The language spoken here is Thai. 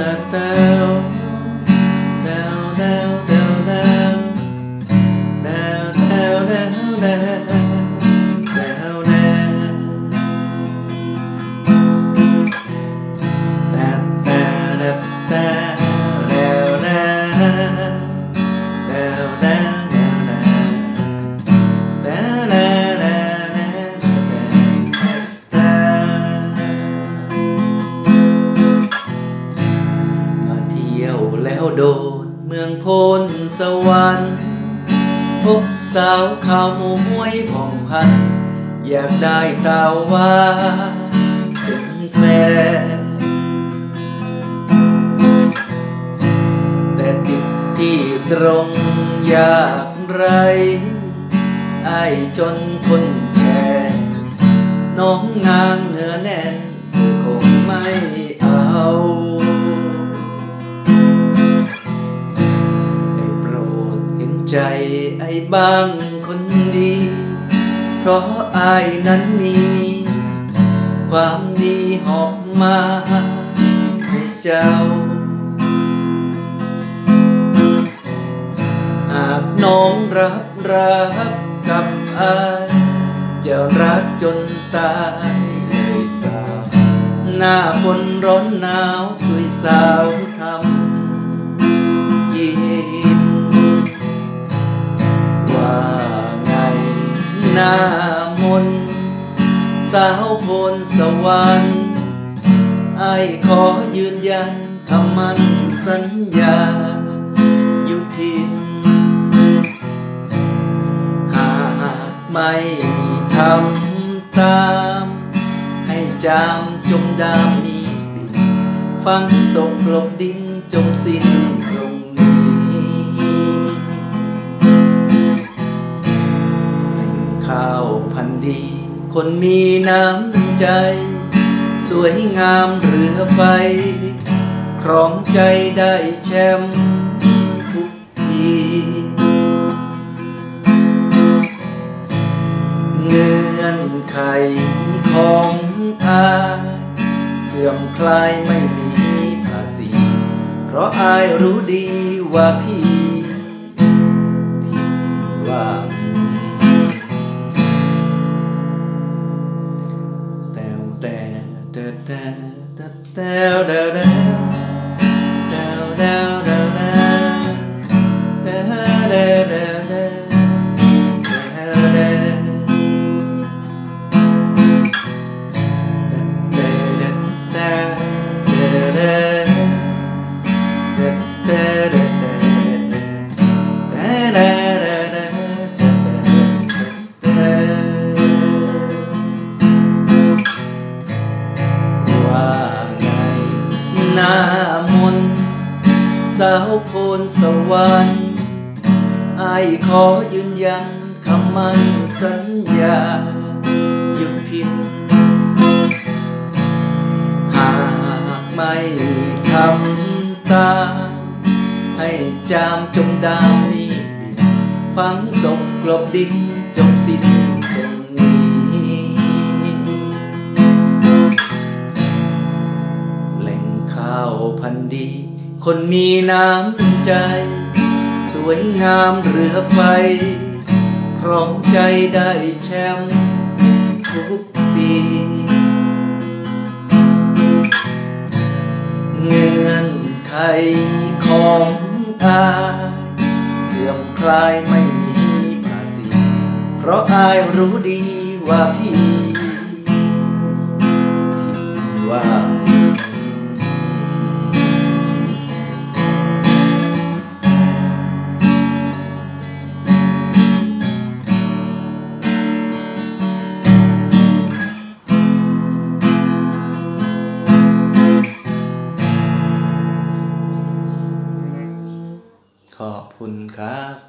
ஞானத்தை วแล้วโดดเมืองพลสวรรค์พบสาวขาวหมวยผ่องพัน อยากได้ตาวว่าเป็นแฟนแต่ติดที่ตรงอยากไรไอจนคนแก่น้องนางเนื้อแน่นเธอคงไม่เอา ใจไอ้บางคนดี เพราะไอ้นั้นมี ความดีหอบมาให้เจ้า หากน้องรับรักกับอายจะรักจนตายเลยสาว หน้าฝนร้อนหนาวช่วยสาว สาวโพนสวรรค์ไอ้ขอยืนยันคำมั่นสัญญาอยู่พินหากไม่ทำตาม ให้จามจมดามีปิดฟังศพกลบดินจมสิ้นตรงนี้แหล่งข้าวพันธ์ดี คนมีน้ำใจ สวยงามเรือไฟ ครองใจได้แชมป์ทุกทีเงื่อนไขของอาเสื่อมคลายไม่มีภาษี เพราะอายรู้ดีว่าพี่ da da da da สาวโพนสวรรค์ไอขอยืนยันคำมั่นสัญญาอยู่พินหากไม่ทำตามให้จามจมดาวนี้ฝังศพกลบดินจบสิ้นตรงนี้แหล่งข้าวพันธุ์ดี คนมีน้ำใจ สวยงามเรือไฟครองใจได้แชมป์ทุกปีเงื่อนไขของอายเสื่อมคลายไม่มีภาษีเพราะอายรู้ดีว่าพี่ คุณครับ